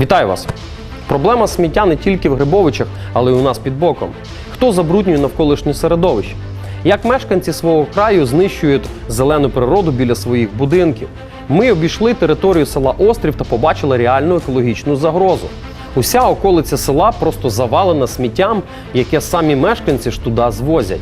Вітаю вас! Проблема сміття не тільки в Грибовичах, але й у нас під боком. Хто забруднює навколишнє середовище? Як мешканці свого краю знищують зелену природу біля своїх будинків? Ми обійшли територію села Острів та побачили реальну екологічну загрозу. Уся околиця села просто завалена сміттям, яке самі мешканці ж туди звозять.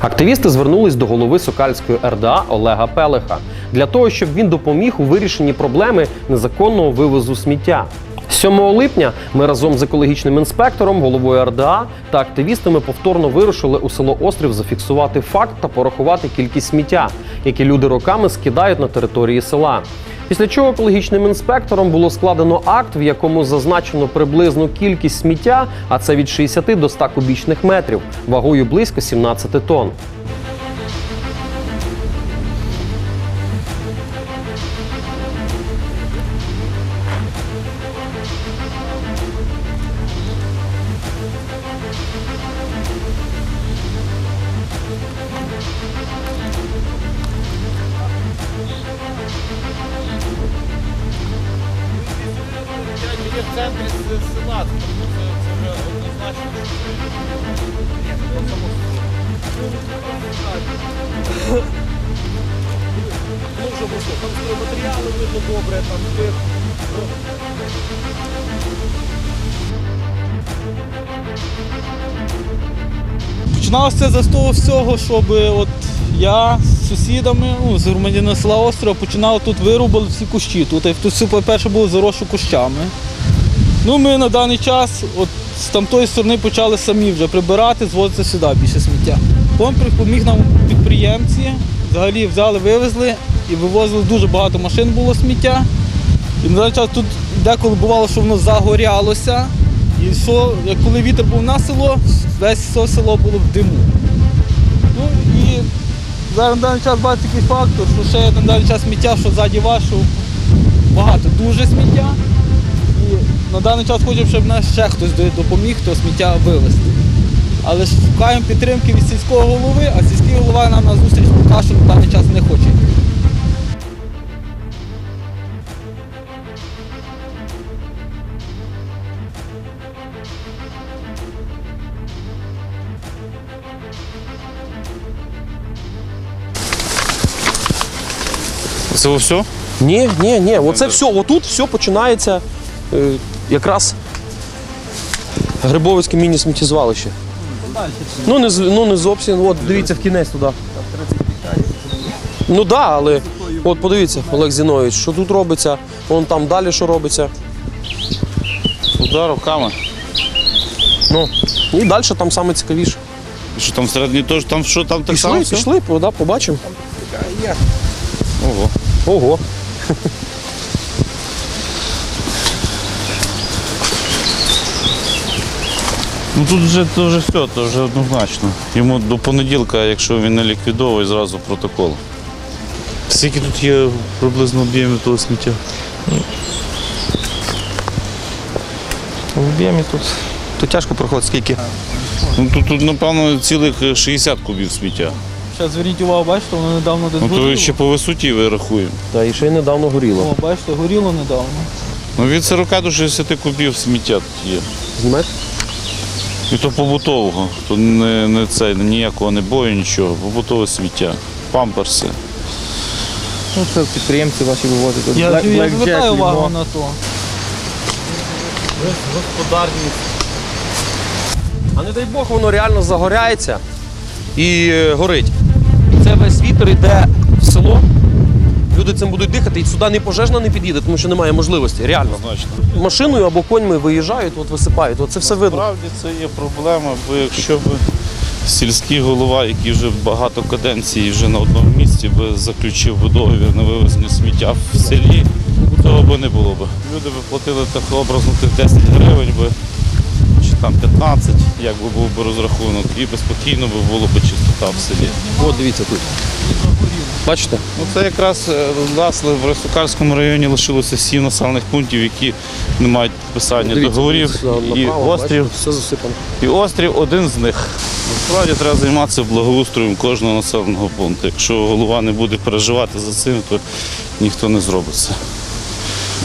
Активісти звернулись до голови Сокальської РДА Олега Пелеха для того, щоб він допоміг у вирішенні проблеми незаконного вивозу сміття. 7 липня ми разом з екологічним інспектором, головою РДА та активістами повторно вирушили у село Острів зафіксувати факт та порахувати кількість сміття, яке люди роками скидають на території села. Після чого екологічним інспектором було складено акт, в якому зазначено приблизну кількість сміття, а це від 60 до 100 кубічних метрів, вагою близько 17 тонн. Вже просто, там матеріали видно добре, там тих. Починалося це з того всього, щоб от я з сусідами, ну, з громадянина села Острова, починав тут вирубали всі кущі. Тут, тут все, по-перше, було заросше кущами. Ну, ми на даний час от, з тамтої сторони почали самі вже прибирати, звозити сюди більше сміття. Потім поміг нам підприємці, взагалі взяли, вивезли і вивозили дуже багато машин було сміття. І на час тут деколи бувало, що воно загорялося. І що, коли вітер був на село, весь все село було в диму. Ну і зараз на даний час бачите такий фактор, що ще на даний час сміття, що ззаді вашого багато дуже сміття. І на даний час хочемо, щоб нас ще хтось допоміг то сміття вивезти. Але шукаємо підтримки від сільського голови, а сільський голова нам на зустріч поки що на даний час не хоче. Це все? Ні, ні, ні. Оце все, отут все починається е, якраз Грибовицьке міні-сміттєзвалище. Ну не, з- ну не зовсім. От дивіться в кінець туди. Ну так, да, але от подивіться, Олег Зінович, що тут робиться, вон там далі що робиться. Туди руками. Ну, і далі там саме цікавіше. Що там всередині теж, там що там так само? Пішли, все? пішли, да, побачимо. Ого. Ого. Ну тут вже, то вже все, то вже однозначно. Йому до понеділка, якщо він не ліквідовує, зразу протокол. Скільки тут є приблизно об'ємів того сміття? В об'ємі тут. Тут тяжко проходить скільки. Ну тут, тут напевно, цілих 60 кубів сміття. Зараз зверніть увагу, бачите, воно недавно десь Ну то горіло. ще по висоті вирахуємо. Та і ще й недавно горіло. О, бачите, горіло недавно. Ну від 40 до 60 кубів сміття тут є. Знаєте? І то побутового, то не, не це, ніякого не бою, нічого, побутове сміття, памперси. Ну, це підприємці ваші вивозять. Я, Black- я Black звертаю Jack, увагу лімо. на то. Господарність. А не дай Бог, воно реально загоряється і е, горить. Вітер йде в село. Люди цим будуть дихати, і сюди не пожежна не під'їде, тому що немає можливості. Реально. Однозначно. Машиною або коньми виїжджають, от висипають. От це все видно. Насправді це є проблема, бо якщо б сільський голова, який вже багато каденцій вже на одному місці би заключив би договір на вивезення сміття в селі, того би не було б. Люди би платили так образно тих 10 гривень би, чи там 15, як би був би розрахунок, і би спокійно би було б чистота в селі. От дивіться тут. Бачите? Ну, це якраз е, власне в Росукарському районі лишилося сім населених пунктів, які не мають підписання договорів. тут, І направо, острів, бачите, все засипано. і острів один з них. Насправді треба займатися благоустроєм кожного населеного пункту. Якщо голова не буде переживати за цим, то ніхто не зробить це.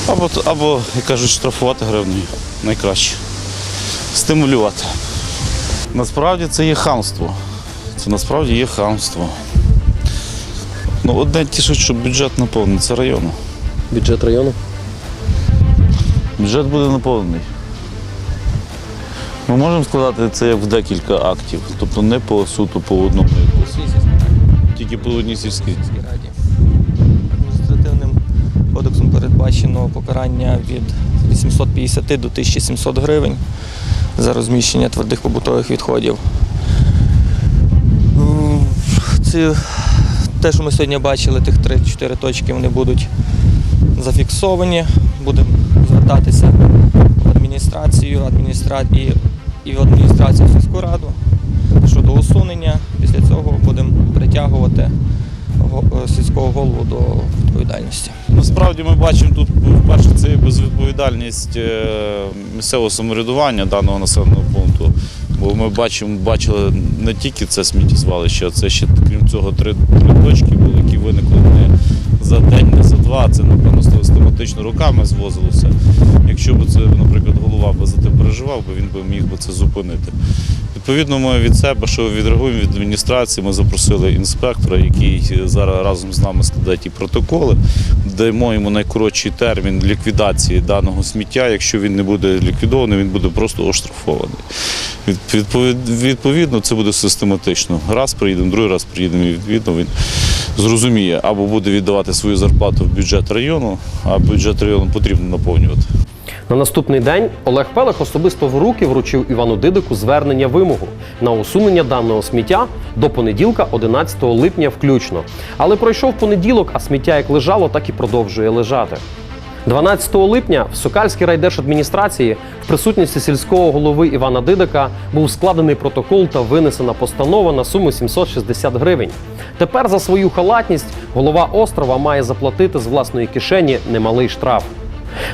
Або, або як кажуть, штрафувати гривнею найкраще. Стимулювати. Насправді це є хамство. Це насправді є хамство. Ну, одне тішить, що бюджет наповниться району. Бюджет району. Бюджет буде наповнений. Ми можемо складати це як в декілька актів, тобто не по суто по одному, тільки по одній сільській. раді. Адміністративним кодексом передбачено покарання від 850 до 1700 гривень за розміщення твердих побутових відходів. Ці, те, що ми сьогодні бачили, тих 3-4 точки, вони будуть зафіксовані. Будемо звертатися в адміністрацію адміністра... і, і в адміністрацію в сільську раду щодо усунення. Після цього будемо притягувати е, сільського голову до відповідальності. Насправді ми бачимо тут, по-перше, це безвідповідальність е, місцевого самоврядування даного населеного пункту. Бо ми бачимо, бачили не тільки це сміттєзвалище, а це ще крім цього три, три точки були, які виникли не за день, не за два. Це напевно систематично руками звозилося. Якщо б це, наприклад, голова би за те переживав, би він би міг би це зупинити. Відповідно, ми від себе, що відреагуємо від адміністрації, ми запросили інспектора, який зараз разом з нами складає ті протоколи. Даємо йому найкоротший термін ліквідації даного сміття. Якщо він не буде ліквідований, він буде просто оштрафований. Відповідно, це буде систематично. Раз приїдемо, другий раз приїдемо, і відповідно він зрозуміє або буде віддавати свою зарплату в бюджет району, а бюджет району потрібно наповнювати. На наступний день Олег Пелех особисто в руки вручив Івану Дидику звернення вимогу на усунення даного сміття до понеділка, 11 липня включно. Але пройшов понеділок, а сміття як лежало, так і продовжує лежати. 12 липня в Сокальській райдержадміністрації в присутності сільського голови Івана Дидика був складений протокол та винесена постанова на суму 760 гривень. Тепер за свою халатність голова острова має заплатити з власної кишені немалий штраф.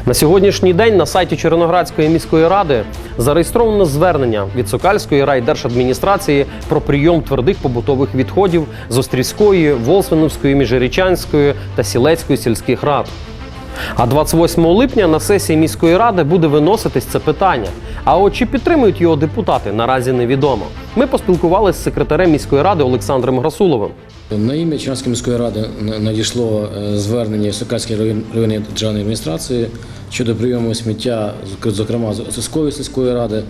На сьогоднішній день на сайті Червоноградської міської ради зареєстровано звернення від Сокальської райдержадміністрації про прийом твердих побутових відходів з Острівської, Волсвиновської, Міжирічанської та Сілецької сільських рад. А 28 липня на сесії міської ради буде виноситись це питання. А от чи підтримують його депутати, наразі невідомо. Ми поспілкувалися з секретарем міської ради Олександром Грасуловим. На ім'я Чернівської міської ради надійшло е, звернення Сокальської район- районної державної адміністрації щодо прийому сміття, зокрема з Осиської сільської ради,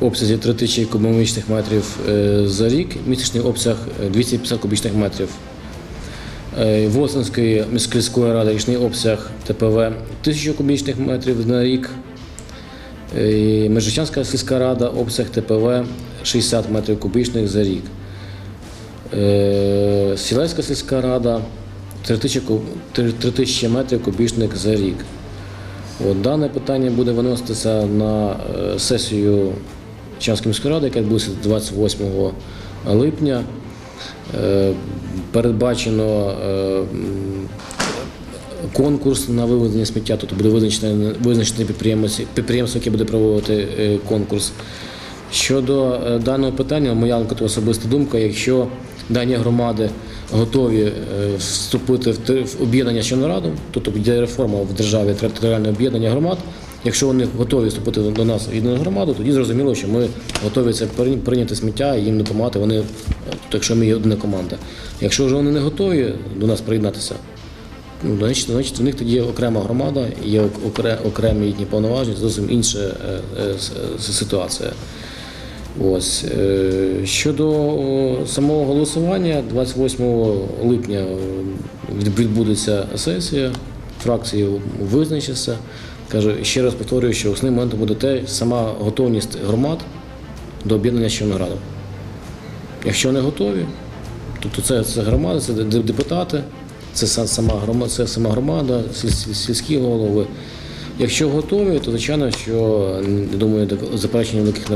в обсязі 3 тисячі кубічних метрів е, за рік, місячний обсяг е, 250 кубічних метрів. Е, Волосинської міської ради річний обсяг ТПВ 1000 кубічних метрів на рік. Е, Межичанська сільська рада обсяг ТПВ 60 метрів кубічних за рік. Е, Сілецька сільська рада 3000 куб- 3000 метрів кубічних за рік. От, дане питання буде виноситися на е, сесію Чанської міської ради, яка відбудеться 28 липня. Е, Передбачено конкурс на виведення сміття. Тут буде визначений, підприємець, підприємство, яке буде проводити конкурс. Щодо е, даного питання, моя особиста думка, якщо дані громади готові е, вступити в об'єднання з Чорнорадом, тобто буде реформа в державі територіальне об'єднання громад. Якщо вони готові вступити до нас в єдину громаду, тоді зрозуміло, що ми готові це прийня- прийняти сміття і їм допомагати. Вони, е, якщо ми є одна команда. Якщо вже вони не готові до нас приєднатися, Ну, значить, значить, у них тоді є окрема громада, є окремі їхні повноваження, зовсім інша е, е, е, ситуація. Ось. Е, Щодо самого голосування, 28 липня е, відбудеться сесія, фракції визначаться. Кажу, ще раз повторюю, що основним моментом буде те, сама готовність громад до об'єднання з Червоноградом. Якщо не готові, тобто це, це громада, це депутати, це сама громада, це сама громада, сіль- сіль- сільські голови. Якщо готові, то звичайно, що я думаю, заперечень великих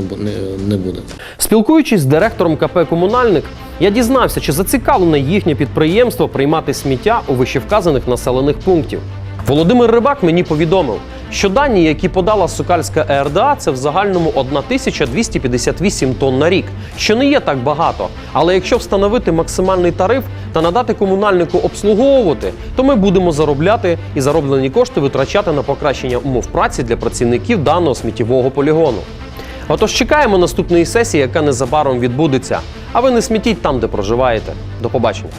не буде. Спілкуючись з директором КП Комунальник, я дізнався, чи зацікавлене їхнє підприємство приймати сміття у вищевказаних населених пунктів. Володимир Рибак мені повідомив, що дані, які подала Сокальська ЕРДА, це в загальному 1258 тонн на рік, що не є так багато. Але якщо встановити максимальний тариф та надати комунальнику обслуговувати, то ми будемо заробляти і зароблені кошти витрачати на покращення умов праці для працівників даного сміттєвого полігону. Отож чекаємо наступної сесії, яка незабаром відбудеться. А ви не смітіть там, де проживаєте. До побачення.